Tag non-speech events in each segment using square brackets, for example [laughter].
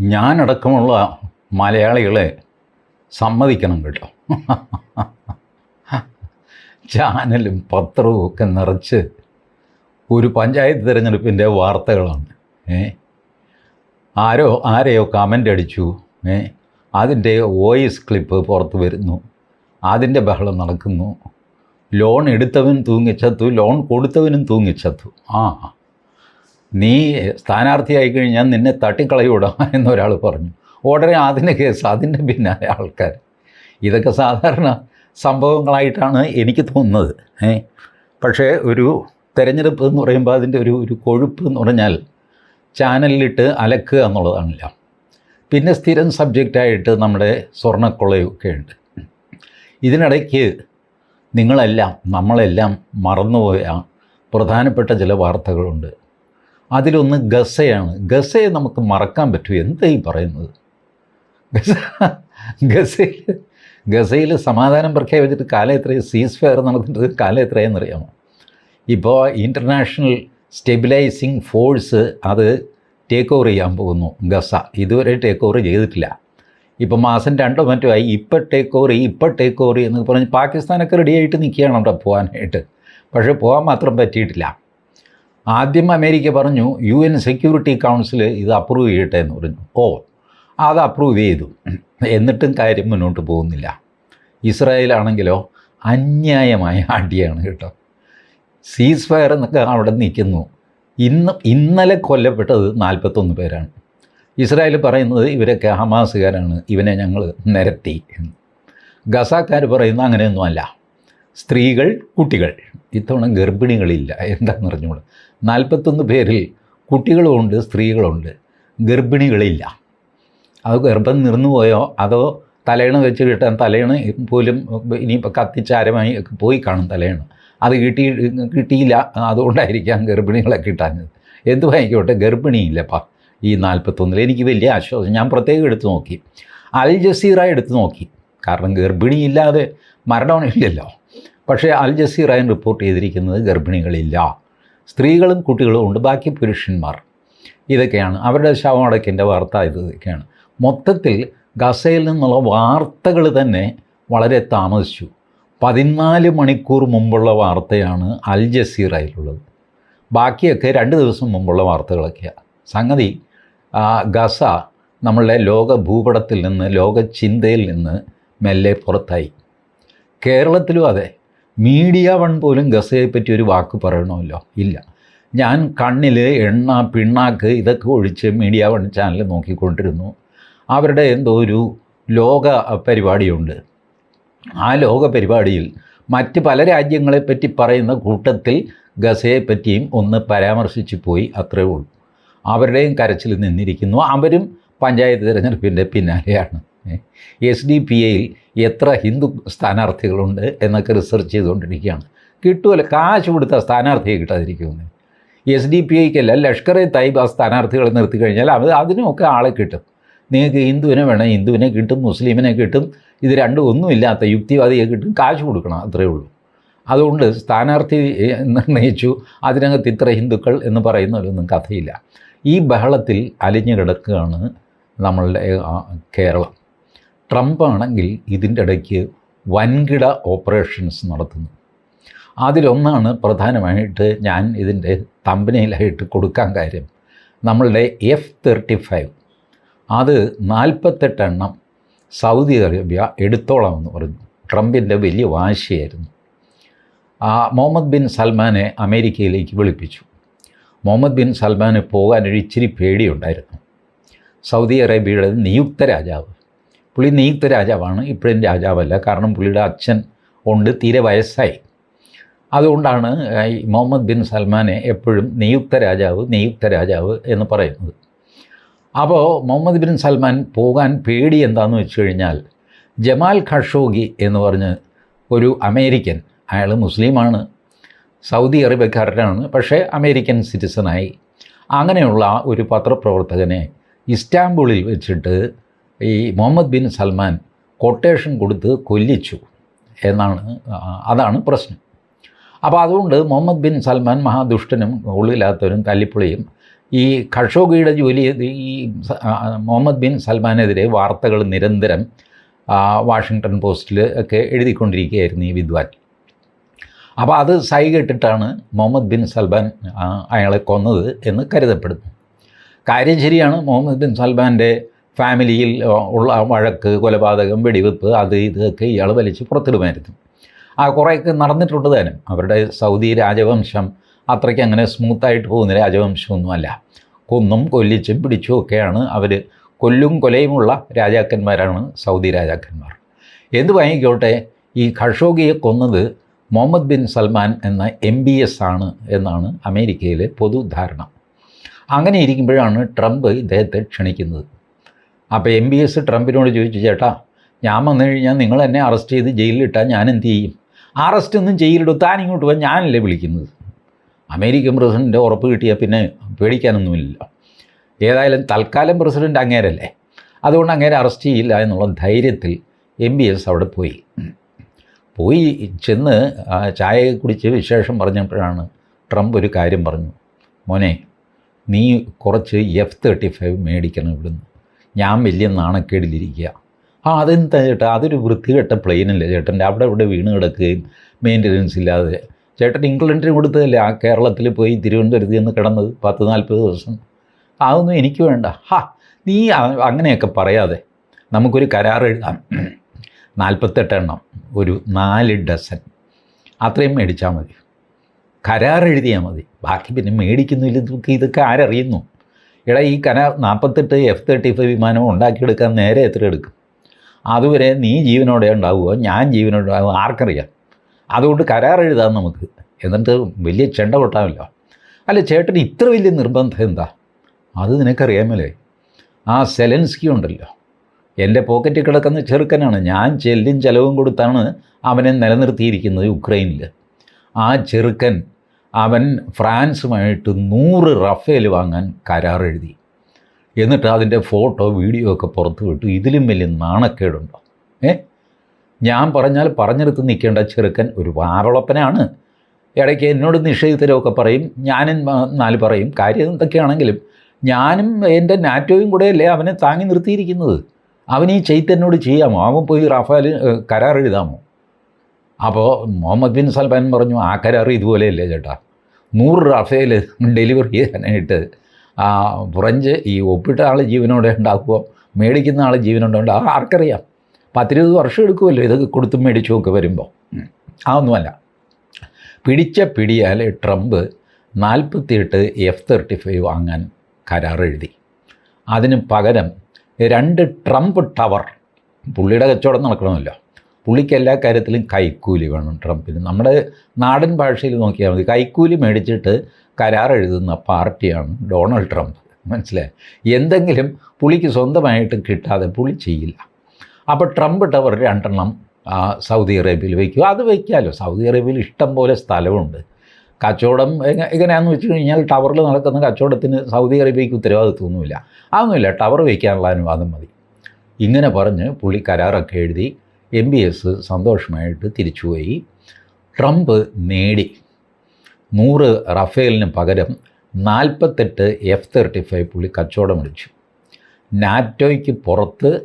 ഞാനടക്കമുള്ള മലയാളികളെ സമ്മതിക്കണം കേട്ടോ. ചാനലും പത്രവും ഒക്കെ നിറച്ച് ഒരു പഞ്ചായത്ത് തിരഞ്ഞെടുപ്പിന്റെ വാർത്തകളാണ്. ഏ? ആരോ ആരെയോ കമന്റ് അടിച്ചു. ഏ? അതിന്റെ വോയിസ് ക്ലിപ്പ് പുറത്ത് വരുന്നു. അതിന്റെ ബഹളം നടക്കുന്നു. ലോൺ എടുത്തവൻ തൂങ്ങിച്ചത്തു ലോൺ കൊടുത്തവനും തൂങ്ങിച്ചത്തു. ആ. നീ സ്ഥാനാർത്ഥിയായി കഴിഞ്ഞാൽ നിന്നെ തട്ടിക്കളയൂടാ [laughs] എന്നൊരാൾ പറഞ്ഞു. ഉടനെ അതിന്റെ കേസ് അതിന്റെ പിന്നാലെ ആൾക്കാർ. ഇതൊക്കെ സാധാരണ സംഭവങ്ങളായിട്ടാണ് എനിക്ക് തോന്നുന്നത്. ഏ? പക്ഷേ ഒരു തിരഞ്ഞെടുപ്പ് എന്ന് പറയുമ്പോൾ അതിന്റെ ഒരു ഒരു കൊഴുപ്പ് എന്ന് പറഞ്ഞാൽ ചാനലിലിട്ട് അലക്കുക എന്നുള്ളതാണല്ലോ. പിന്നെ സ്ഥിരം സബ്ജക്റ്റായിട്ട് നമ്മുടെ സ്വർണക്കൊളയൊക്കെ ഉണ്ട്. ഇതിനിടയ്ക്ക് നിങ്ങളെല്ലാം നമ്മളെല്ലാം മറന്നുപോയ പ്രധാനപ്പെട്ട ചില വാർത്തകളുണ്ട്. അതിലൊന്ന് ഗസയാണ്. ഗസയെ നമുക്ക് മറക്കാൻ പറ്റൂ എന്താ ഈ പറയുന്നത്? ഗസ ഗസയിൽ ഗസയിൽ സമാധാനം പ്രഖ്യാപിച്ചിട്ട് കാലം എത്രയും സീസ് ഫെയർ നടന്നിട്ട് കാലം എത്രയെന്നറിയാമോ ഇപ്പോൾ ഇന്റർനാഷണൽ സ്റ്റെബിലൈസിങ് ഫോഴ്സ് അത് ടേക്ക് ഓവർ ചെയ്യാൻ പോകുന്നു ഗസ. ഇതുവരെ ടേക്ക് ഓവർ ചെയ്തിട്ടില്ല. ഇപ്പോൾ മാസം രണ്ടോ മറ്റോ ആയി ഇപ്പോൾ ടേക്ക് ഓവർ ചെയ്യും ഇപ്പോൾ ടേക്ക് ഓവർ എന്ന് പറഞ്ഞ് പാകിസ്ഥാനൊക്കെ റെഡിയായിട്ട് നിൽക്കുകയാണ് അവിടെ പോകാനായിട്ട്. പക്ഷേ പോകാൻ മാത്രം പറ്റിയിട്ടില്ല. ആദ്യം അമേരിക്ക പറഞ്ഞു യു എൻ സെക്യൂരിറ്റി കൗൺസിൽ ഇത് അപ്രൂവ് ചെയ്യട്ടെ എന്ന് പറഞ്ഞു. ഓ അത് അപ്രൂവ് ചെയ്തു. എന്നിട്ടും കാര്യം മുന്നോട്ട് പോകുന്നില്ല. ഇസ്രായേലാണെങ്കിലോ അന്യായമായ അടിയാണ് കേട്ടോ. സീസ് ഫയർ എന്നൊക്കെ അവിടെ നിൽക്കുന്നു. ഇന്ന് ഇന്നലെ കൊല്ലപ്പെട്ടത് നാൽപ്പത്തൊന്ന് പേരാണ്. ഇസ്രായേൽ പറയുന്നത് ഇവരൊക്കെ ഹമാസുകാരാണ് ഇവനെ ഞങ്ങൾ നിരത്തി ഗസാക്കാർ പറയുന്നത് അങ്ങനെയൊന്നുമല്ല. സ്ത്രീകൾ കുട്ടികൾ. ഇത്തവണ ഗർഭിണികളില്ല. എന്താണെന്ന് അറിഞ്ഞുകൂടെ. നാൽപ്പത്തൊന്ന് പേരിൽ കുട്ടികളുമുണ്ട് സ്ത്രീകളുണ്ട്. ഗർഭിണികളില്ല. അത് ഗർഭം നിർന്നു പോയോ? അതോ തലയണ വെച്ച് കിട്ടാൻ തലയണ പോലും ഇനിയിപ്പോൾ കത്തിച്ചാരമായി പോയി കാണും തലയണ? അത് കിട്ടി കിട്ടിയില്ല. അതുകൊണ്ടായിരിക്കാം ഗർഭിണികളെ കിട്ടാഞ്ഞത്. എന്ത് വാങ്ങിക്കോട്ടെ ഗർഭിണിയില്ലപ്പാ ഈ നാൽപ്പത്തൊന്നിൽ എനിക്ക് വലിയ ആശ്വാസം. ഞാൻ പ്രത്യേകം എടുത്തു നോക്കി. അൽ ജസീറ എടുത്തു നോക്കി. കാരണം ഗർഭിണിയില്ലാതെ മരണമില്ലല്ലോ. പക്ഷേ അൽ ജസീറയും റിപ്പോർട്ട് ചെയ്തിരിക്കുന്നത് ഗർഭിണികളില്ല. സ്ത്രീകളും കുട്ടികളും ഉണ്ട്. ബാക്കി പുരുഷന്മാർ. ഇതൊക്കെയാണ്. അവരുടെ ശവമടക്കിന്റെ വാർത്ത ഇതൊക്കെയാണ്. മൊത്തത്തിൽ ഗസയിൽ നിന്നുള്ള വാർത്തകൾ തന്നെ വളരെ താമസിച്ചു. പതിനാല് മണിക്കൂർ മുമ്പുള്ള വാർത്തയാണ് അൽ ജസീറയിലുള്ളത്. ബാക്കിയൊക്കെ രണ്ട് ദിവസം മുമ്പുള്ള വാർത്തകളൊക്കെയാണ്. സംഗതി ഗസ നമ്മളുടെ ലോക ഭൂപടത്തിൽ നിന്ന് ലോക ചിന്തയിൽ നിന്ന് മെല്ലെ പുറത്തായി. കേരളത്തിലും അതെ. മീഡിയ വൺ പോലും ഗസയെ പറ്റി ഒരു വാക്ക് പറയണമല്ലോ. ഇല്ല. ഞാൻ കണ്ണിൽ എണ്ണ പിണ്ണാക്ക് ഇതൊക്കെ ഒഴിച്ച് മീഡിയ വൺ ചാനൽ നോക്കിക്കൊണ്ടിരുന്നു. അവരുടെ എന്തോ ഒരു ലോക പരിപാടിയുണ്ട്. ആ ലോക പരിപാടിയിൽ മറ്റ് പല രാജ്യങ്ങളെപ്പറ്റി പറയുന്ന കൂട്ടത്തിൽ ഗസയെ പറ്റിയും ഒന്ന് പരാമർശിച്ചു പോയി അത്രേ ഉള്ളൂ. അവരുടെയും കരച്ചിൽ നിന്നിരിക്കുന്നു. അവരും പഞ്ചായത്ത് തിരഞ്ഞെടുപ്പിന്റെ പിന്നാലെയാണ്. എസ് ഡി പി എയിൽ എത്ര ഹിന്ദു സ്ഥാനാർത്ഥികളുണ്ട് എന്നൊക്കെ റിസർച്ച് ചെയ്തുകൊണ്ടിരിക്കുകയാണ്. കിട്ടുമല്ലോ കാശ് കൊടുത്ത സ്ഥാനാർത്ഥിയെ കിട്ടാതിരിക്കുമെന്ന്. എസ് ഡി പി ഐക്കല്ല ലഷ്കർ എ തൈബ് ആ സ്ഥാനാർത്ഥികളെ നിർത്തി കഴിഞ്ഞാൽ അത് അതിനുമൊക്കെ ആളെ കിട്ടും. നിങ്ങൾക്ക് ഹിന്ദുവിനെ വേണം ഹിന്ദുവിനെ കിട്ടും മുസ്ലിമിനെ കിട്ടും ഇത് രണ്ടും ഒന്നുമില്ലാത്ത യുക്തിവാദിയെ കിട്ടും കാശ് കൊടുക്കണം അത്രയേ ഉള്ളൂ. അതുകൊണ്ട് സ്ഥാനാർത്ഥി നിർണയിച്ചു അതിനകത്ത് ഇത്ര ഹിന്ദുക്കൾ എന്ന് പറയുന്നതിലൊന്നും കഥയില്ല. ഈ ബഹളത്തിൽ അലിഞ്ഞു കിടക്കുകയാണ് നമ്മളുടെ കേരളം. ട്രംപ് ആണെങ്കിൽ ഇതിന്റെ ഇടയ്ക്ക് വൻകിട ഓപ്പറേഷൻസ് നടത്തുന്നു. അതിലൊന്നാണ് പ്രധാനമായിട്ട് ഞാൻ ഇതിന്റെ തമ്പനയിലായിട്ട് കൊടുക്കാൻ കാര്യം. നമ്മളുടെ എഫ് തേർട്ടി ഫൈവ് അത് നാൽപ്പത്തെട്ടെണ്ണം സൗദി അറേബ്യ എടുത്തോളാമെന്ന് പറഞ്ഞു ട്രംപിന്റെ വലിയ വാശിയായിരുന്നു. മുഹമ്മദ് ബിൻ സൽമാനെ അമേരിക്കയിലേക്ക് വിളിപ്പിച്ചു. മുഹമ്മദ് ബിൻ സൽമാന് പോകാൻ ഒരു ഇച്ചിരി പേടിയുണ്ടായിരുന്നു. സൗദി അറേബ്യയുടെ നിയുക്ത രാജാവ് പുള്ളി നിയുക്ത രാജാവാണ്. ഇപ്പോഴും രാജാവല്ല. കാരണം പുളിയുടെ അച്ഛൻ ഉണ്ട്. തീരെ വയസ്സായി. അതുകൊണ്ടാണ് ഈ മുഹമ്മദ് ബിൻ സൽമാനെ എപ്പോഴും നിയുക്ത രാജാവ് നിയുക്ത രാജാവ് എന്ന് പറയുന്നത്. അപ്പോൾ മുഹമ്മദ് ബിൻ സൽമാൻ പോകാൻ പേടി എന്താണെന്ന് വെച്ച് കഴിഞ്ഞാൽ ജമാൽ ഖഷോഗി എന്ന് പറഞ്ഞ് ഒരു അമേരിക്കൻ അയാൾ മുസ്ലിമാണ്. സൗദി അറേബ്യക്കാരനാണ്. പക്ഷേ അമേരിക്കൻ സിറ്റിസണായി. അങ്ങനെയുള്ള ഒരു പത്രപ്രവർത്തകനെ ഇസ്റ്റാംബുളിൽ വെച്ചിട്ട് ഈ മുഹമ്മദ് ബിൻ സൽമാൻ കൊട്ടേഷൻ കൊടുത്ത് കൊല്ലിച്ചു എന്നാണ് അതാണ് പ്രശ്നം. അപ്പോൾ അതുകൊണ്ട് മുഹമ്മദ് ബിൻ സൽമാൻ മഹാദുഷ്ടനും ഉള്ളില്ലാത്തവരും തല്ലിപ്പുളിയും ഈ ഖഷോഗിയുടെ ജോലി ഈ മുഹമ്മദ് ബിൻ സൽമാനെതിരെ വാർത്തകൾ നിരന്തരം വാഷിങ്ടൺ പോസ്റ്റിൽ ഒക്കെ എഴുതിക്കൊണ്ടിരിക്കുകയായിരുന്നു ഈ വിദ്വാൻ. അപ്പോൾ അത് സൈ കേട്ടിട്ടാണ് മുഹമ്മദ് ബിൻ സൽമാൻ അയാളെ കൊന്നത് എന്ന് കരുതപ്പെടുന്നു. കാര്യം ശരിയാണ് മുഹമ്മദ് ബിൻ സൽമാന്റെ ഫാമിലിയിൽ ഉള്ള വഴക്ക് കൊലപാതകം വെടിവെപ്പ് അത് ഇതൊക്കെ ഇയാൾ വലിച്ച് പുറത്തിടുമായിരുന്നു. ആ കുറേയൊക്കെ നടന്നിട്ടുണ്ട് തന്നെ. അവരുടെ സൗദി രാജവംശം അത്രയ്ക്ക് അങ്ങനെ സ്മൂത്തായിട്ട് പോകുന്ന രാജവംശമൊന്നുമല്ല. കൊന്നും കൊല്ലിച്ചും പിടിച്ചും ഒക്കെയാണ് അവർ കൊല്ലും കൊലയുമുള്ള രാജാക്കന്മാരാണ് സൗദി രാജാക്കന്മാർ. എന്ത് വാങ്ങിക്കോട്ടെ ഈ ഖഷോഗിയെ കൊന്നത് മുഹമ്മദ് ബിൻ സൽമാൻ എന്ന എം ബി എസ് ആണ് എന്നാണ് അമേരിക്കയിലെ പൊതുധാരണ. അങ്ങനെ ഇരിക്കുമ്പോഴാണ് ട്രംപ് ഇദ്ദേഹത്തെ ക്ഷണിക്കുന്നത്. അപ്പോൾ എം ബി എസ് ട്രംപിനോട് ചോദിച്ചു ചേട്ടാ ഞാൻ വന്നു കഴിഞ്ഞാൽ നിങ്ങൾ എന്നെ അറസ്റ്റ് ചെയ്ത് ജയിലിലിട്ടാൽ ഞാൻ എന്ത് ചെയ്യും? അറസ്റ്റ് ഒന്നും ജയിലിടും താൻ ഇങ്ങോട്ട് പോകാൻ ഞാനല്ലേ വിളിക്കുന്നത്. അമേരിക്കൻ പ്രസിഡന്റ് ഉറപ്പ് കിട്ടിയാൽ പിന്നെ പേടിക്കാനൊന്നുമില്ല ഏതായാലും തൽക്കാലം പ്രസിഡന്റ് അങ്ങേരല്ലേ. അതുകൊണ്ട് അങ്ങേരെ അറസ്റ്റ് ചെയ്യില്ല എന്നുള്ള ധൈര്യത്തിൽ എം ബി എസ് അവിടെ പോയി. പോയി ചെന്ന് ചായ കുടിച്ച് വിശേഷം പറഞ്ഞപ്പോഴാണ് ട്രംപ് ഒരു കാര്യം പറഞ്ഞു. മോനെ നീ കുറച്ച് എഫ് തേർട്ടി ഫൈവ് മേടിക്കണം ഇവിടുന്ന്. ഞാൻ വലിയ നാണക്കേടിലിരിക്കുക. ആ അതെന്താ ചേട്ടാ? അതൊരു വൃത്തികെട്ട പ്ലെയിനല്ലേ ചേട്ടന്റെ? അവിടെ ഇവിടെ വീണ് കിടക്കുകയും മെയിന്റനൻസ് ഇല്ലാതെ. ചേട്ടൻ ഇംഗ്ലണ്ടിന് കൊടുത്തതല്ലേ? ആ കേരളത്തിൽ പോയി തിരുവനന്തപുരത്ത് നിന്ന് കിടന്നത് പത്ത് നാൽപ്പത് ദിവസം. അതൊന്നും എനിക്ക് വേണ്ട. ഹാ നീ അങ്ങനെയൊക്കെ പറയാതെ നമുക്കൊരു കരാർ എഴുതാം. നാൽപ്പത്തെട്ട് എണ്ണം ഒരു നാല് ഡസൻ. അത്രയും മേടിച്ചാൽ മതി. കരാർ എഴുതിയാൽ മതി. ബാക്കി പിന്നെ മേടിക്കുന്നില്ല. ഇതൊക്കെ ഇതൊക്കെ ആരറിയുന്നു? എടാ ഈ കന നാൽപ്പത്തെട്ട് എഫ് തേർട്ടി ഫൈവ് വിമാനം ഉണ്ടാക്കിയെടുക്കാൻ നേരെ എത്ര എടുക്കും അതുവരെ നീ ജീവനോടെ ഉണ്ടാവുമോ ഞാൻ ജീവനോടെ ഉണ്ടാവുക ആർക്കറിയാം. അതുകൊണ്ട് കരാർ എഴുതാം നമുക്ക്. എന്നിട്ട് വലിയ ചെണ്ട കൊട്ടാമല്ലോ അല്ല ചേട്ടന് ഇത്ര വലിയ നിർബന്ധം എന്താ? അത് നിനക്കറിയാമല്ലേ ആ സെലൻസ്കി ഉണ്ടല്ലോ. എന്റെ പോക്കറ്റിൽ കിടക്കുന്ന ചെറുക്കനാണ്. ഞാൻ ചെല്ലും ചെലവും കൊടുത്താണ് അവനെ നിലനിർത്തിയിരിക്കുന്നത് യുക്രൈനിൽ ആ ചെറുക്കൻ അവൻ ഫ്രാൻസുമായിട്ട് നൂറ് റഫേൽ വാങ്ങാൻ കരാറെഴുതി. എന്നിട്ട് അതിന്റെ ഫോട്ടോ വീഡിയോ ഒക്കെ പുറത്ത് വിട്ടു. ഇതിലും വലിയ നാണക്കേടുണ്ടോ? ഏ? ഞാൻ പറഞ്ഞാൽ പറഞ്ഞെടുത്ത് നിൽക്കേണ്ട ചെറുക്കൻ ഒരു വാവളപ്പനാണ്. ഇടയ്ക്ക് എന്നോട് നിഷേധിതരമൊക്കെ പറയും. ഞാനും നാല് പറയും. കാര്യം എന്തൊക്കെയാണെങ്കിലും ഞാനും എന്റെ നാറ്റോയും കൂടെയല്ലേ അവനെ താങ്ങി നിർത്തിയിരിക്കുന്നത്. അവൻ ഈ ചെയ്ത്തന്നോട് ചെയ്യാമോ അവൻ പോയി റഫാൽ കരാർ എഴുതാമോ? അപ്പോൾ മുഹമ്മദ് ബിൻ സൽമാൻ പറഞ്ഞു ആ കരാർ ഇതുപോലെയല്ലേ ചേട്ടാ. നൂറ് റഫേൽ ഡെലിവറി ചെയ്യാനായിട്ട് ആ ഫ്രഞ്ച് ഈ ഒപ്പിട്ട ആൾ ജീവനോടെ ഉണ്ടാക്കുമോ മേടിക്കുന്ന ആൾ ജീവനോടെ ഉണ്ടാകും ആർക്കറിയാം. പത്തിരുപത് വർഷം എടുക്കുമല്ലോ ഇതൊക്കെ കൊടുത്തും മേടിച്ചും ഒക്കെ വരുമ്പോൾ. അതൊന്നുമല്ല. പിടിച്ച പിടിയാൽ ട്രംപ് നാൽപ്പത്തിയെട്ട് എഫ് തേർട്ടി ഫൈവ് വാങ്ങാൻ കരാർ എഴുതി അതിന് പകരം രണ്ട് ട്രംപ് ടവർ പുള്ളിയുടെ കച്ചവടം നടക്കണമല്ലോ. പുള്ളിക്ക് എല്ലാ കാര്യത്തിലും കൈക്കൂലി വേണം ട്രംപിന്. നമ്മുടെ നാടൻ ഭാഷയിൽ നോക്കിയാൽ മതി. കൈക്കൂലി മേടിച്ചിട്ട് കരാർ എഴുതുന്ന പാർട്ടിയാണ് ഡൊണാൾഡ് ട്രംപ്. മനസ്സിലായി? എന്തെങ്കിലും പുള്ളിക്ക് സ്വന്തമായിട്ട് കിട്ടാതെ പുള്ളി ചെയ്യില്ല. അപ്പോൾ ട്രംപ് ടവർ രണ്ടെണ്ണം സൗദി അറേബ്യയിൽ വയ്ക്കുക അത് വയ്ക്കാമല്ലോ സൗദി അറേബ്യയിൽ ഇഷ്ടം പോലെ സ്ഥലമുണ്ട്. കച്ചവടം എങ്ങനെ എങ്ങനെയാണെന്ന് വെച്ച് കഴിഞ്ഞാൽ ടവറിൽ നടക്കുന്ന കച്ചവടത്തിന് സൗദി അറേബ്യയ്ക്ക് ഉത്തരവാദിത്വമൊന്നുമില്ല. അതൊന്നുമില്ല. ടവർ വയ്ക്കാനുള്ള അനുവാദം മതി. ഇങ്ങനെ പറഞ്ഞ് പുള്ളി കരാറൊക്കെ എഴുതി എം ബി എസ് സന്തോഷമായിട്ട് തിരിച്ചുപോയി. ട്രംപ് നേടി. നൂറ് റഫേലിന് പകരം നാൽപ്പത്തെട്ട് എഫ് തേർട്ടി ഫൈവ് പുള്ളി കച്ചവടം അടിച്ചു നാറ്റോയ്ക്ക് പുറത്ത്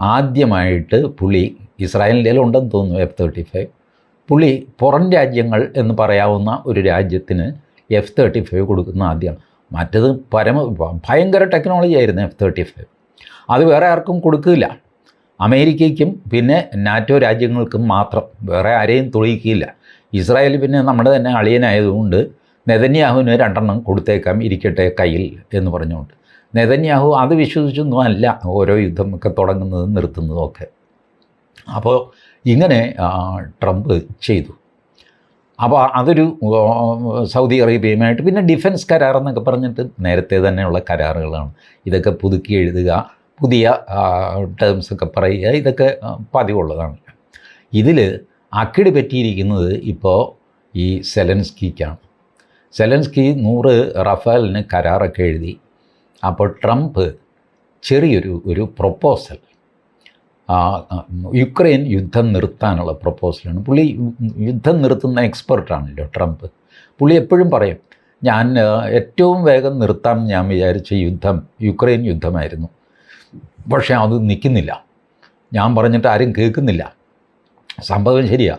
ആദ്യമായിട്ട് പുള്ളി ഇസ്രായേലിന്റെ ഉണ്ടെന്ന് തോന്നുന്നു എഫ് തേർട്ടി ഫൈവ്. പുള്ളി പുറം രാജ്യങ്ങൾ എന്ന് പറയാവുന്ന ഒരു രാജ്യത്തിന് എഫ് തേർട്ടി ഫൈവ് കൊടുക്കുന്ന ആദ്യമാണ്. മറ്റത് പരമ ഭയങ്കര ടെക്നോളജി ആയിരുന്നു എഫ് തേർട്ടി ഫൈവ്. അത് വേറെ ആർക്കും കൊടുക്കില്ല. അമേരിക്കയ്ക്കും പിന്നെ നാറ്റോ രാജ്യങ്ങൾക്കും മാത്രം വേറെ ആരെയും തുളിയിക്കില്ല ഇസ്രായേൽ പിന്നെ നമ്മുടെ തന്നെ അളിയനായതുകൊണ്ട് നെതന്യാഹുവിന് രണ്ടെണ്ണം കൊടുത്തേക്കാം ഇരിക്കട്ടെ കയ്യിൽ എന്ന് പറഞ്ഞുകൊണ്ട്. നെതന്യാഹു അത് വിശ്വസിച്ചൊന്നും അല്ല ഓരോ യുദ്ധം ഒക്കെ തുടങ്ങുന്നതും നിർത്തുന്നതും ഒക്കെ. അപ്പോൾ ഇങ്ങനെ ട്രംപ് ചെയ്തു. അപ്പോൾ അതൊരു സൗദി അറേബ്യയുമായിട്ട് പിന്നെ ഡിഫൻസ് കരാർ എന്നൊക്കെ പറഞ്ഞിട്ട് നേരത്തെ തന്നെയുള്ള കരാറുകളാണ്. ഇതൊക്കെ പുതുക്കി എഴുതുക പുതിയ ടേംസ് ഒക്കെ പറയുക ഇതൊക്കെ പതിവുള്ളതാണ്. ഇതിൽ അക്കിടി പറ്റിയിരിക്കുന്നത് ഇപ്പോൾ ഈ സെലൻസ്കിക്കാണ്. സെലൻസ്കി നൂറ് റഫാലിന് കരാറൊക്കെ എഴുതി. അപ്പോൾ ട്രംപ് ചെറിയൊരു ഒരു പ്രൊപ്പോസൽ. യുക്രൈൻ യുദ്ധം നിർത്താനുള്ള പ്രൊപ്പോസലാണ്. പുള്ളി യുദ്ധം നിർത്തുന്ന എക്സ്പെർട്ടാണല്ലോ ട്രംപ്. പുള്ളി എപ്പോഴും പറയും ഞാൻ ഏറ്റവും വേഗം നിർത്താം ഞാൻ വിചാരിച്ച യുദ്ധം യുക്രൈൻ യുദ്ധമായിരുന്നു. പക്ഷേ അത് നിൽക്കുന്നില്ല. ഞാൻ പറഞ്ഞിട്ട് ആരും കേൾക്കുന്നില്ല. സംഭവം ശരിയാ.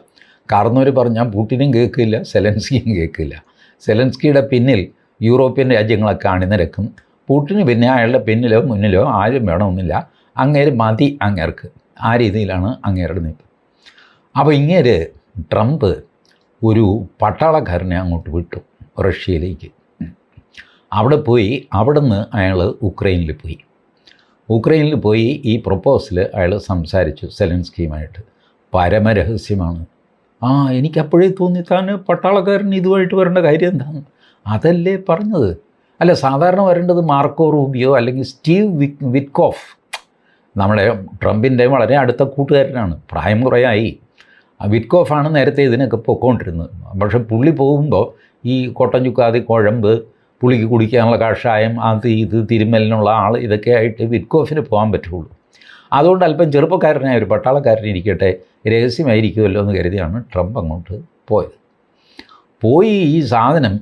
കാർന്നവർ പറഞ്ഞാൽ പുട്ടിനും കേൾക്കില്ല സെലൻസ്കിയും കേൾക്കില്ല. സെലൻസ്കിയുടെ പിന്നിൽ യൂറോപ്യൻ രാജ്യങ്ങളൊക്കെ അണിനിരക്കും പുട്ടിന് പിന്നെ അയാളുടെ പിന്നിലോ മുന്നിലോ ആരും വേണമെന്നില്ല. അങ്ങേര് മതി അങ്ങേർക്ക്. ആ രീതിയിലാണ് അങ്ങേരുടെ നീക്കം. അപ്പോൾ ഇങ്ങേര് ട്രംപ് ഒരു പട്ടാളക്കാരനെ അങ്ങോട്ട് വിട്ടു റഷ്യയിലേക്ക്. അവിടെ പോയി അവിടുന്ന് അയാൾ ഉക്രൈനിൽ പോയി. ഉക്രൈനിൽ പോയി ഈ പ്രൊപ്പോസൽ അയാൾ സംസാരിച്ചു സെലൻസ്കിയുമായിട്ട്. പരമരഹസ്യമാണ്. ആ എനിക്കപ്പോഴേ തോന്നി താൻ പട്ടാളക്കാരൻ ഇതുമായിട്ട് വരേണ്ട കാര്യം എന്താണ് അതല്ലേ പറഞ്ഞത്? അല്ല സാധാരണ വരേണ്ടത് മാർക്കോ റൂബിയോ അല്ലെങ്കിൽ സ്റ്റീവ് വിക് വിറ്റ്കോഫ്. നമ്മുടെ ട്രംപിന്റെ വളരെ അടുത്ത കൂട്ടുകാരനാണ്. പ്രായം കുറയായി. വിറ്റ്കോഫാണ് നേരത്തെ ഇതിനൊക്കെ പൊക്കോണ്ടിരുന്നത്. പക്ഷെ പുള്ളി പോകുമ്പോൾ ഈ കൊട്ടഞ്ചുക്കാതി ചുക്കാതി കുഴമ്പ് പുള്ളിക്ക് കുടിക്കാനുള്ള കഷായം അത് ഇത് തിരുമലിനുള്ള ആൾ ഇതൊക്കെ ആയിട്ട് വിറ്റ്കോഫിന് പോകാൻ പറ്റുള്ളൂ. അതുകൊണ്ട് അല്പം ചെറുപ്പക്കാരനായ ഒരു പട്ടാളക്കാരൻ ഇരിക്കട്ടെ രഹസ്യമായിരിക്കുമല്ലോ എന്ന് കരുതിയാണ് ട്രംപ് അങ്ങോട്ട് പോയത്. പോയി ഈ സാധനം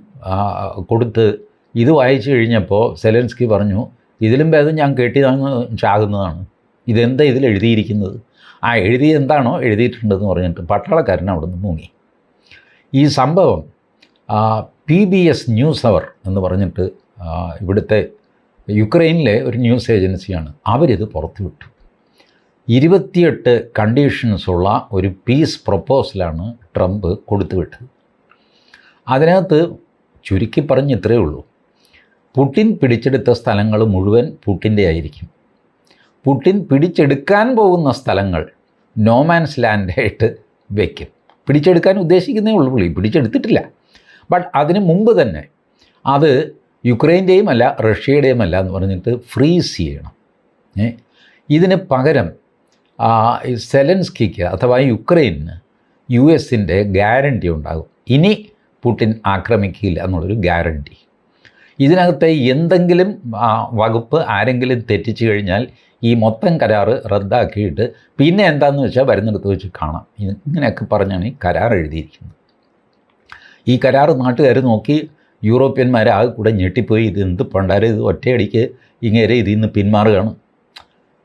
കൊടുത്ത് ഇത് വായിച്ചു കഴിഞ്ഞപ്പോൾ സെലൻസ്കി പറഞ്ഞു ഇതിലും ഭേദം ഞാൻ കെട്ടിയതാണ് ചാകുന്നതാണ്. ഇതെന്താ ഇതിൽ എഴുതിയിരിക്കുന്നത്? ആ എഴുതി എന്താണോ എഴുതിയിട്ടുണ്ടെന്ന് പറഞ്ഞിട്ട് പട്ടാളക്കാരൻ അവിടെ നിന്ന് മുങ്ങി. ഈ സംഭവം പി ബി എസ് ന്യൂസ് അവർ എന്ന് പറഞ്ഞിട്ട് ഇവിടുത്തെ യുക്രൈനിലെ ഒരു ന്യൂസ് ഏജൻസിയാണ് അവരിത് പുറത്തുവിട്ടു. ഇരുപത്തിയെട്ട് കണ്ടീഷൻസുള്ള ഒരു പീസ് പ്രപ്പോസലാണ് ട്രംപ് കൊടുത്തുവിട്ടത്. അതിനകത്ത് ചുരുക്കി പറഞ്ഞ് ഇത്രയേ ഉള്ളൂ. പുടിൻ പിടിച്ചെടുത്ത സ്ഥലങ്ങൾ മുഴുവൻ പുട്ടിന്റെ ആയിരിക്കും. പുടിൻ പിടിച്ചെടുക്കാൻ പോകുന്ന സ്ഥലങ്ങൾ നോമാൻസ് ലാൻഡായിട്ട് വയ്ക്കും പിടിച്ചെടുക്കാൻ ഉദ്ദേശിക്കുന്നേ ഉള്ളൂ പുള്ളി. പിടിച്ചെടുത്തിട്ടില്ല. ബട്ട് അതിന് മുമ്പ് തന്നെ അത് യുക്രൈന്റെയും അല്ല റഷ്യയുടെയും അല്ല എന്ന് പറഞ്ഞിട്ട് ഫ്രീസ് ചെയ്യണം. ഇതിന് പകരം സെലൻസ്കിക്ക് അഥവാ യുക്രൈന് യു എസിന്റെ ഗ്യാരണ്ടി ഉണ്ടാകും. ഇനി പുടിൻ ആക്രമിക്കില്ല എന്നുള്ളൊരു ഗ്യാരണ്ടി. ഇതിനകത്തെ എന്തെങ്കിലും വകുപ്പ് ആരെങ്കിലും തെറ്റിച്ചു കഴിഞ്ഞാൽ ഈ മൊത്തം കരാറ് റദ്ദാക്കിയിട്ട് പിന്നെ എന്താണെന്ന് വെച്ചാൽ വരുന്നിടത്ത് വെച്ച് കാണാം. ഇങ്ങനെയൊക്കെ പറഞ്ഞാണ് ഈ കരാർ എഴുതിയിരിക്കുന്നത്. ഈ കരാർ നാട്ടുകാർ നോക്കി യൂറോപ്യന്മാർ ആകെ കൂടെ ഞെട്ടിപ്പോയി. ഇത് എന്ത് പണ്ടാരം ഇത് ഒറ്റയടിക്ക് ഇങ്ങനെ ഇതിൽ നിന്ന് പിന്മാറുകയാണ്.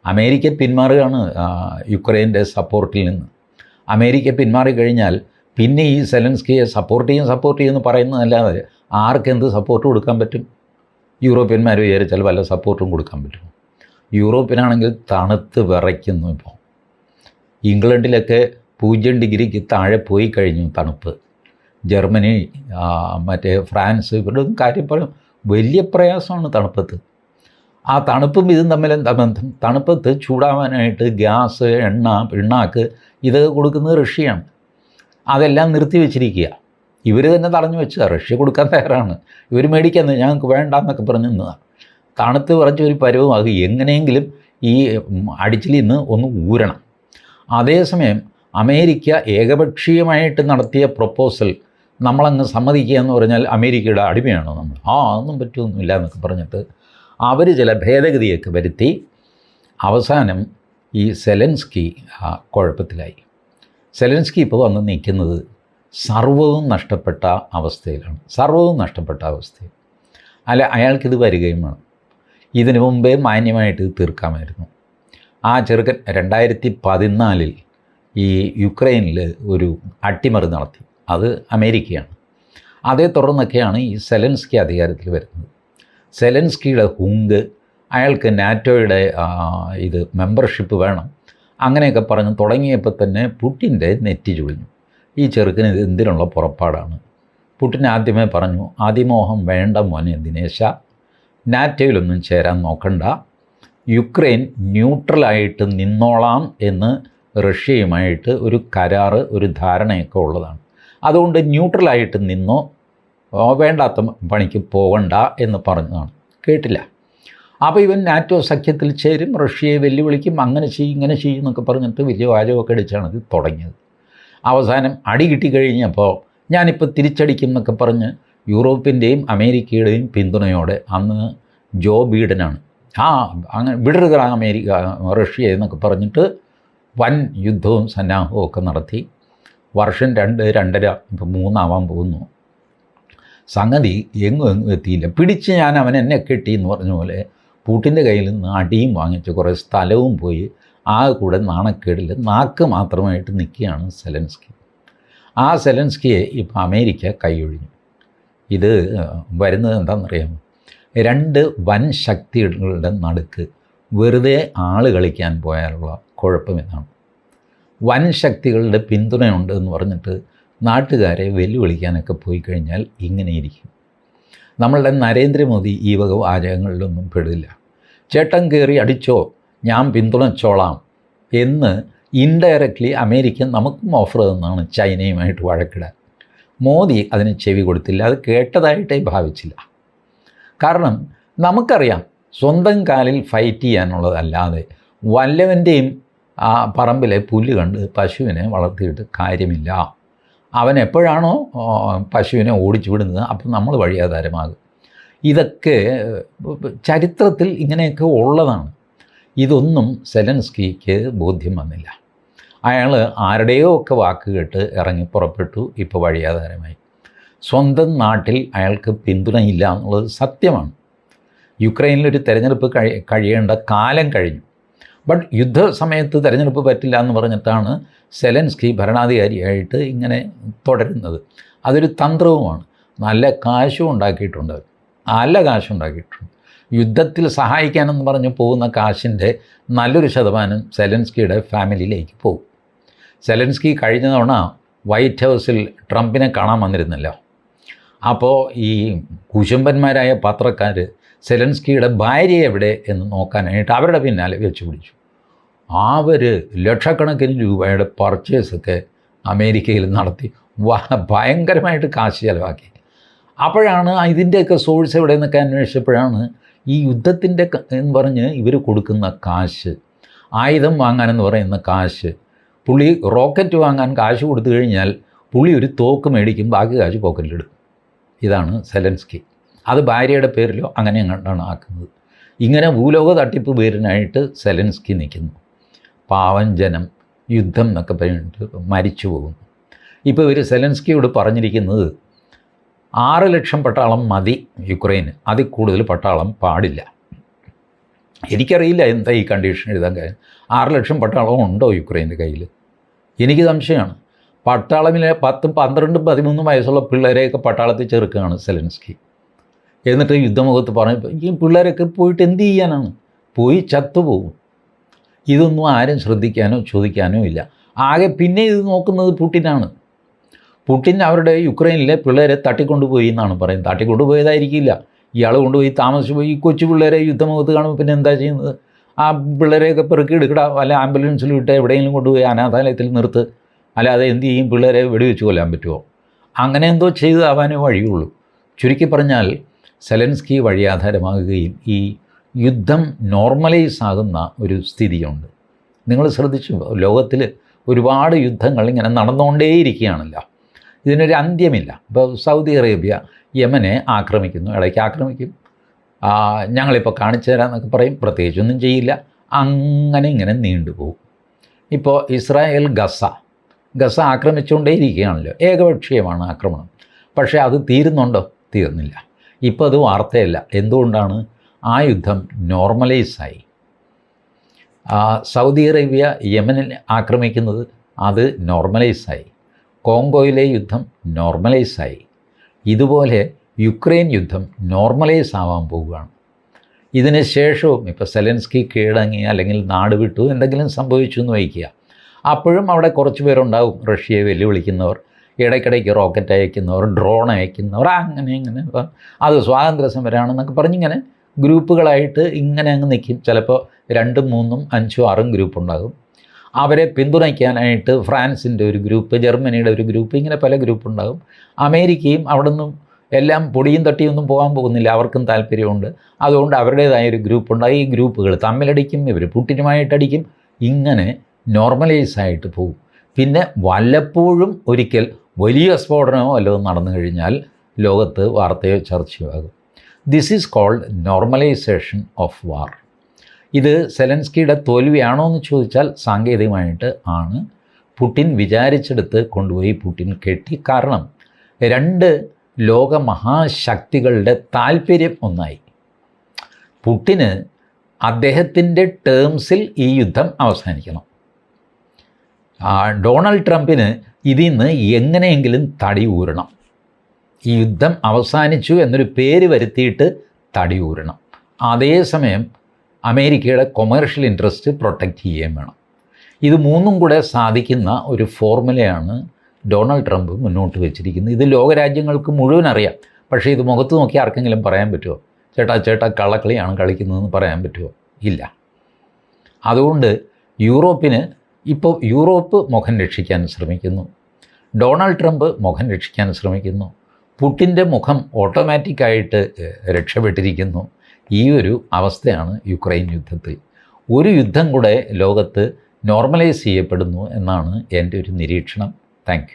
അമേരിക്ക പിന്മാറുകയാണ് യുക്രൈന്റെ സപ്പോർട്ടിൽ നിന്ന്. അമേരിക്ക പിന്മാറിക്കഴിഞ്ഞാൽ പിന്നെ ഈ സെലൻസ്കിയെ സപ്പോർട്ട് ചെയ്യും സപ്പോർട്ട് ചെയ്യുമെന്ന് പറയുന്നതല്ലാതെ ആർക്കെന്ത് സപ്പോർട്ട് കൊടുക്കാൻ പറ്റും? യൂറോപ്യന്മാർ വിചാരിച്ചാൽ വല്ല സപ്പോർട്ടും കൊടുക്കാൻ പറ്റും. യൂറോപ്പിനാണെങ്കിൽ തണുത്ത് വിറയ്ക്കുന്നു ഇപ്പോൾ. ഇംഗ്ലണ്ടിലൊക്കെ പൂജ്യം ഡിഗ്രിക്ക് താഴെ പോയി കഴിഞ്ഞു തണുപ്പ്. ജർമ്മനി മറ്റേ ഫ്രാൻസ് ഇവരുടെ ഒന്നും കാര്യം പറയും. വലിയ പ്രയാസമാണ് തണുപ്പത്ത്. ആ തണുപ്പും ഇതും തമ്മിൽ എന്താ ബന്ധം? തണുപ്പത്ത് ചൂടാവാനായിട്ട് ഗ്യാസ് എണ്ണ പിണ്ണാക്ക് ഇതൊക്കെ കൊടുക്കുന്നത് റഷ്യയാണ്. അതെല്ലാം നിർത്തി വെച്ചിരിക്കുക. ഇവർ തന്നെ തടഞ്ഞു വെച്ചതാണ് റഷ്യ കൊടുക്കാൻ തയ്യാറാണ്. ഇവർ മേടിക്കുന്നത് ഞങ്ങൾക്ക് വേണ്ട എന്നൊക്കെ പറഞ്ഞു നിന്നതാണ് തണുത്ത് വിറച്ച ഒരു പരുവമാകും. എങ്ങനെയെങ്കിലും ഈ അടിച്ചിൽ നിന്ന് ഒന്ന് ഊരണം. അതേസമയം അമേരിക്ക ഏകപക്ഷീയമായിട്ട് നടത്തിയ പ്രപ്പോസൽ നമ്മളങ്ങ് സമ്മതിക്കുക എന്ന് പറഞ്ഞാൽ അമേരിക്കയുടെ അടിമയാണോ നമ്മൾ? ആ അതൊന്നും പറ്റുമൊന്നുമില്ല എന്നൊക്കെ പറഞ്ഞിട്ട് അവർ ചില ഭേദഗതിയൊക്കെ വരുത്തി അവസാനം ഈ സെലൻസ്കി കുഴപ്പത്തിലായി. സെലൻസ്കി ഇപ്പോൾ വന്ന് നിൽക്കുന്നത് സർവവും നഷ്ടപ്പെട്ട അവസ്ഥയിലാണ്. സർവവും നഷ്ടപ്പെട്ട അവസ്ഥയിൽ. അല്ല അയാൾക്കിത് വരികയും വേണം. ഇതിനു മുമ്പേ മാന്യമായിട്ട് തീർക്കാമായിരുന്നു. ആ ചെറുക്കൻ രണ്ടായിരത്തി പതിനാലിൽ ഈ യുക്രൈനിൽ ഒരു അട്ടിമറി നടത്തി. അത് അമേരിക്കയാണ്. അതേ തുടർന്നൊക്കെയാണ് ഈ സെലൻസ്കി അധികാരത്തിൽ വരുന്നത്. സെലൻസ്കിയുടെ ഹുങ്ക് അയാൾക്ക് നാറ്റോയുടെ ഇത് മെമ്പർഷിപ്പ് വേണം അങ്ങനെയൊക്കെ പറഞ്ഞ് തുടങ്ങിയപ്പോൾ തന്നെ പുട്ടിന്റെ നെറ്റി ചുളിഞ്ഞു. ഈ ചെറുക്കന് ഇത് എന്തിനുള്ള പുറപ്പാടാണ്. പുട്ടിൻ ആദ്യമേ പറഞ്ഞു അതിമോഹം വേണ്ട മോനെ ദിനേശ നാറ്റോയിലൊന്നും ചേരാൻ നോക്കണ്ട. യുക്രൈൻ ന്യൂട്രലായിട്ട് നിന്നോളാം എന്ന് റഷ്യയുമായിട്ട് ഒരു കരാറ് ഒരു ധാരണയൊക്കെ ഉള്ളതാണ്. അതുകൊണ്ട് ന്യൂട്രലായിട്ട് നിന്നോ വേണ്ടാത്ത പണിക്ക് പോകണ്ട എന്ന് പറഞ്ഞതാണ്. കേട്ടില്ല. അപ്പോൾ ഇവൻ നാറ്റോ സഖ്യത്തിൽ ചേരും റഷ്യയെ വെല്ലുവിളിക്കും അങ്ങനെ ചെയ്യും ഇങ്ങനെ ചെയ്യും എന്നൊക്കെ പറഞ്ഞിട്ട് വലിയ വാചകമൊക്കെ അടിച്ചാണ് ഇത് തുടങ്ങിയത്. അവസാനം അടി കിട്ടിക്കഴിഞ്ഞപ്പോൾ ഞാനിപ്പോൾ തിരിച്ചടിക്കും എന്നൊക്കെ പറഞ്ഞ് യൂറോപ്പിന്റെയും അമേരിക്കയുടെയും പിന്തുണയോടെ അന്ന് ജോ ബീഡനാണ്. ആ അങ്ങനെ വിടരുക അമേരിക്ക റഷ്യ എന്നൊക്കെ പറഞ്ഞിട്ട് വൻ യുദ്ധവും സന്നാഹവും ഒക്കെ നടത്തി വർഷം രണ്ട് രണ്ടര ഇപ്പം മൂന്നാവാൻ പോകുന്നു. സംഗതി എങ്ങും എങ്ങും എത്തിയില്ല. പിടിച്ച് ഞാൻ അവൻ എന്നെ കെട്ടി എന്ന് പറഞ്ഞ പോലെ പൂട്ടിന്റെ കയ്യിൽ നിന്ന് അടിയും വാങ്ങിച്ച് കുറേ സ്ഥലവും പോയി ആ കൂടെ നാണക്കേടിൽ നാക്ക് മാത്രമായിട്ട് നിൽക്കുകയാണ് സെലൻസ്കി. ആ സെലൻസ്കിയെ ഇപ്പോൾ അമേരിക്ക കൈയൊഴിഞ്ഞു. ഇത് വരുന്നത് എന്താണെന്നറിയാമോ? രണ്ട് വൻ ശക്തികളുടെ നടുക്ക് വെറുതെ ആൾ കളിക്കാൻ പോയാലുള്ള കുഴപ്പം ഇതാണ് വൻ ശക്തികളുടെ പിന്തുണയുണ്ട് എന്ന് പറഞ്ഞിട്ട് നാട്ടുകാരെ വെല്ലുവിളിക്കാനൊക്കെ പോയി കഴിഞ്ഞാൽ ഇങ്ങനെയിരിക്കും. നമ്മളുടെ നരേന്ദ്രമോദി ഈ വക വാചകങ്ങളിലൊന്നും പെടില്ല. ചേട്ടൻ കയറി അടിച്ചോ ഞാൻ പിന്തുണച്ചോളാം എന്ന് ഇൻഡയറക്റ്റ്ലി അമേരിക്ക നമുക്കും ഓഫർ തന്നാണ് ചൈനയുമായിട്ട് വഴക്കിടാൻ. മോദി അതിന് ചെവി കൊടുത്തില്ല അത് കേട്ടതായിട്ടേ ഭാവിച്ചില്ല. കാരണം നമുക്കറിയാം സ്വന്തം കാലിൽ ഫൈറ്റ് ചെയ്യാനുള്ളതല്ലാതെ വല്ലവന്റെയും ആ പറമ്പിലെ പുല്ല് കണ്ട് പശുവിനെ വളർത്തിയിട്ട് കാര്യമില്ല. അവൻ എപ്പോഴാണോ പശുവിനെ ഓടിച്ചു വിടുന്നത് അപ്പം നമ്മൾ വഴിയാധാരമാകും ഇതൊക്കെ ചരിത്രത്തിൽ ഇങ്ങനെയൊക്കെ ഉള്ളതാണ്. ഇതൊന്നും സെലൻസ്കിക്ക് ബോധ്യം വന്നില്ല. അയാൾ ആരുടെയോ ഒക്കെ വാക്ക് കേട്ട് ഇറങ്ങി പുറപ്പെട്ടു ഇപ്പോൾ വഴിയാധാരമായി സ്വന്തം നാട്ടിൽ അയാൾക്ക് പിന്തുണയില്ല എന്നുള്ളത് സത്യമാണ്. യുക്രൈനിലൊരു തെരഞ്ഞെടുപ്പ് കഴി കഴിയേണ്ട കാലം കഴിഞ്ഞു. ബട്ട് യുദ്ധ സമയത്ത് തെരഞ്ഞെടുപ്പ് പറ്റില്ല എന്ന് പറഞ്ഞിട്ടാണ് സെലൻസ്കി ഭരണാധികാരിയായിട്ട് ഇങ്ങനെ തുടരുന്നത്. അതൊരു തന്ത്രവുമാണ്. നല്ല കാശും ഉണ്ടാക്കിയിട്ടുണ്ട്. നല്ല കാശും ഉണ്ടാക്കിയിട്ടുണ്ട്. യുദ്ധത്തിൽ സഹായിക്കാനെന്ന് പറഞ്ഞ് പോകുന്ന കാശിന്റെ നല്ലൊരു ശതമാനം സെലൻസ്കിയുടെ ഫാമിലിയിലേക്ക് പോകും. സെലൻസ്കി കഴിഞ്ഞ തവണ വൈറ്റ് ഹൗസിൽ ട്രംപിനെ കാണാൻ വന്നിരുന്നല്ലോ. അപ്പോൾ ഈ കുശുംബന്മാരായ പത്രക്കാർ സെലൻസ്കിയുടെ ഭാര്യ എവിടെ എന്ന് നോക്കാനായിട്ട് അവരുടെ പിന്നാലെ വെച്ച് പിടിച്ചു അവർ ലക്ഷക്കണക്കിന് രൂപയുടെ പർച്ചേസൊക്കെ അമേരിക്കയിൽ നടത്തി. ഭയങ്കരമായിട്ട് കാശ് ചിലവാക്കി. അപ്പോഴാണ് ഇതിന്റെയൊക്കെ സോഴ്സ് എവിടെ നിന്നൊക്കെ അന്വേഷിച്ചപ്പോഴാണ് ഈ യുദ്ധത്തിന്റെ എന്ന് പറഞ്ഞ് ഇവർ കൊടുക്കുന്ന കാശ് ആയുധം വാങ്ങാനെന്ന് പറയുന്ന കാശ് പുള്ളി റോക്കറ്റ് വാങ്ങാൻ കാശ് കൊടുത്തു കഴിഞ്ഞാൽ പുള്ളി ഒരു തോക്ക് മേടിക്കും ബാക്കി കാശ് പോക്കറ്റിലിടും ഇതാണ് സെലൻസ്കി. അത് ഭാര്യയുടെ പേരിലോ അങ്ങനെ അങ്ങോട്ടാണ് ആക്കുന്നത്. ഇങ്ങനെ ഭൂലോക തട്ടിപ്പ് പേരിനായിട്ട് സെലൻസ്കി നിൽക്കുന്നു. പാവം ജനം യുദ്ധം എന്നൊക്കെ പറഞ്ഞിട്ട് മരിച്ചു പോകും. ഇപ്പോൾ ഇവർ സെലൻസ്കിയോട് പറഞ്ഞിരിക്കുന്നത് ആറ് ലക്ഷം പട്ടാളം മതി യുക്രൈന് അതിൽ കൂടുതൽ പട്ടാളം പാടില്ല. എനിക്കറിയില്ല എന്താ ഈ കണ്ടീഷൻ എഴുതാൻ കാര്യം. ആറ് ലക്ഷം പട്ടാളം ഉണ്ടോ യുക്രൈന്റെ കയ്യിൽ എനിക്ക് സംശയമാണ്. പട്ടാളമിലെ പത്തും പന്ത്രണ്ടും പതിമൂന്നും വയസ്സുള്ള പിള്ളേരെയൊക്കെ പട്ടാളത്തിൽ ചേർക്കുകയാണ് സെലൻസ്കി. എന്നിട്ട് യുദ്ധമുഖത്ത് പറഞ്ഞപ്പോൾ ഈ പിള്ളേരൊക്കെ പോയിട്ട് എന്ത് ചെയ്യാനാണ്? പോയി ചത്തുപോകും. ഇതൊന്നും ആരും ശ്രദ്ധിക്കാനോ ചോദിക്കാനോ ഇല്ല. ആകെ പിന്നെ ഇത് നോക്കുന്നത് പുട്ടിനാണ്. പുട്ടിൻ അവരുടെ യുക്രൈനിലെ പിള്ളേരെ തട്ടിക്കൊണ്ടുപോയി എന്നാണ് പറയുന്നത്. തട്ടിക്കൊണ്ടുപോയതായിരിക്കില്ല. ഇയാൾ കൊണ്ടുപോയി താമസിച്ചു പോയി ഈ കൊച്ചു പിള്ളേരെ യുദ്ധമുഖത്ത് കാണുമ്പോൾ പിന്നെ എന്താ ചെയ്യുന്നത്? ആ പിള്ളേരെയൊക്കെ പെറുക്കി എടുക്കട. അല്ല ആംബുലൻസിൽ വിട്ട് എവിടെയെങ്കിലും കൊണ്ടുപോയി അനാഥാലയത്തിൽ നിർത്ത്. അല്ലാതെ എന്ത് ചെയ്യും? പിള്ളേരെ വെടിവെച്ച് കൊല്ലാൻ പറ്റുമോ അങ്ങനെ എന്തോ ചെയ്താവാനേ വഴിയുള്ളൂ. ചുരുക്കി പറഞ്ഞാൽ സെലൻസ്കി വഴിയാധാരമാകുകയും ഈ യുദ്ധം നോർമലൈസ് ആകുന്ന ഒരു സ്ഥിതിയുണ്ട്. നിങ്ങൾ ശ്രദ്ധിച്ചു ലോകത്തിൽ ഒരുപാട് യുദ്ധങ്ങൾ ഇങ്ങനെ നടന്നുകൊണ്ടേയിരിക്കുകയാണല്ലോ. ഇതിനൊരു അന്ത്യമില്ല. ഇപ്പോൾ സൗദി അറേബ്യ യമനെ ആക്രമിക്കുന്നു. ഇടയ്ക്ക് ആക്രമിക്കും. ഞങ്ങളിപ്പോൾ കാണിച്ചു തരാമെന്നൊക്കെ പറയും. പ്രത്യേകിച്ചൊന്നും ചെയ്യില്ല. അങ്ങനെ ഇങ്ങനെ നീണ്ടുപോകും ഇപ്പോൾ ഇസ്രായേൽ ഗസ. ഗസ ആക്രമിച്ചുകൊണ്ടേയിരിക്കുകയാണല്ലോ. ഏകപക്ഷീയമാണ് ആക്രമണം. പക്ഷേ അത് തീരുന്നുണ്ടോ? തീർന്നില്ല. ഇപ്പോൾ അത് വാർത്തയല്ല. എന്തുകൊണ്ടാണ് ആ യുദ്ധം നോർമലൈസായി. സൗദി അറേബ്യ യമനിൽ ആക്രമിക്കുന്നത് അത് നോർമലൈസായി. കോങ്കോയിലെ യുദ്ധം നോർമലൈസായി. ഇതുപോലെ യുക്രൈൻ യുദ്ധം നോർമലൈസ് ആവാൻ പോവുകയാണ്. ഇതിന് ശേഷവും ഇപ്പോൾ സെലൻസ്കി കീഴടങ്ങി അല്ലെങ്കിൽ നാട് വിട്ടു എന്തെങ്കിലും സംഭവിച്ചു എന്ന് വയ്ക്കുക. അപ്പോഴും അവിടെ കുറച്ച് പേരുണ്ടാവും. റഷ്യയെ വെല്ലുവിളിക്കുന്നവർ ഇടയ്ക്കിടയ്ക്ക് റോക്കറ്റ് അയക്കുന്നവർ ഡ്രോൺ അയക്കുന്നവർ അങ്ങനെ ഇങ്ങനെ. അത് സ്വാതന്ത്ര്യ സമരമാണെന്നൊക്കെ പറഞ്ഞിങ്ങനെ ഗ്രൂപ്പുകളായിട്ട് ഇങ്ങനെ അങ്ങ് നിൽക്കും. ചിലപ്പോൾ രണ്ടും മൂന്നും അഞ്ചും ആറും ഗ്രൂപ്പ് ഉണ്ടാകും. അവരെ പിന്തുണയ്ക്കാനായിട്ട് ഫ്രാൻസിന്റെ ഒരു ഗ്രൂപ്പ് ജർമ്മനിയുടെ ഒരു ഗ്രൂപ്പ് ഇങ്ങനെ പല ഗ്രൂപ്പ് ഉണ്ടാകും. അമേരിക്കയും അവിടെ നിന്നും എല്ലാം പൊടിയും തട്ടിയൊന്നും പോകാൻ പോകുന്നില്ല. അവർക്കും താല്പര്യമുണ്ട്. അതുകൊണ്ട് അവരുടേതായ ഒരു ഗ്രൂപ്പ് ഉണ്ടായി ഈ ഗ്രൂപ്പുകൾ തമ്മിലടിക്കും ഇവർ പുട്ടിനുമായിട്ടടിക്കും ഇങ്ങനെ നോർമലൈസ് ആയിട്ട് പോകും. പിന്നെ വല്ലപ്പോഴും ഒരിക്കൽ വലിയ സ്ഫോടനമോ വല്ലതും നടന്നു കഴിഞ്ഞാൽ ലോകത്ത് വാർത്തയോ ചർച്ചയോ ആകും. This is called normalisation of war ഇത് സെലൻസ്കിയുടെ തോൽവിയാണോ എന്ന് ചോദിച്ചാൽ സാങ്കേതികമായിട്ട് ആണ്. പുടിൻ വിചാരിച്ചെടുത്ത് കൊണ്ടുപോയി പുടിൻ കെട്ടി. കാരണം രണ്ട് ലോകമഹാശക്തികളുടെ താല്പര്യം ഒന്നായി. പുട്ടിന് അദ്ദേഹത്തിന്റെ ടേംസിൽ ഈ യുദ്ധം അവസാനിക്കണം. ഡൊണാൾഡ് ട്രംപിന് ഇതിൽ നിന്ന് എങ്ങനെയെങ്കിലും തടി ഊരണം. ഈ യുദ്ധം അവസാനിച്ചു എന്നൊരു പേര് വരുത്തിയിട്ട് തടി ഊരണം. അതേസമയം അമേരിക്കയുടെ കൊമേഴ്ഷ്യൽ ഇൻട്രസ്റ്റ് പ്രൊട്ടക്റ്റ് ചെയ്യുകയും വേണം. ഇത് മൂന്നും കൂടെ സാധിക്കുന്ന ഒരു ഫോർമുലയാണ് ഡൊണാൾഡ് ട്രംപ് മുന്നോട്ട് വെച്ചിരിക്കുന്നത്. ഇത് ലോകരാജ്യങ്ങൾക്ക് മുഴുവൻ അറിയാം. പക്ഷേ ഇത് മുഖത്ത് നോക്കി ആർക്കെങ്കിലും പറയാൻ പറ്റുമോ? ചേട്ടാ ചേട്ടാ കള്ളക്കളിയാണ് കളിക്കുന്നതെന്ന് പറയാൻ പറ്റുമോ? ഇല്ല. അതുകൊണ്ട് യൂറോപ്പിന് ഇപ്പോൾ യൂറോപ്പ് മുഖം രക്ഷിക്കാൻ ശ്രമിക്കുന്നു. ഡൊണാൾഡ് ട്രംപ് മുഖം രക്ഷിക്കാൻ ശ്രമിക്കുന്നു. പുട്ടിന്റെ മുഖം ഓട്ടോമാറ്റിക്കായിട്ട് രക്ഷപ്പെട്ടിരിക്കുന്നു. ഈ ഒരു അവസ്ഥയാണ് യുക്രൈൻ യുദ്ധത്തിൽ. ഒരു യുദ്ധം കൂടെ ലോകത്ത് നോർമലൈസ് ചെയ്യപ്പെടുന്നു എന്നാണ് എന്റെ ഒരു നിരീക്ഷണം. താങ്ക്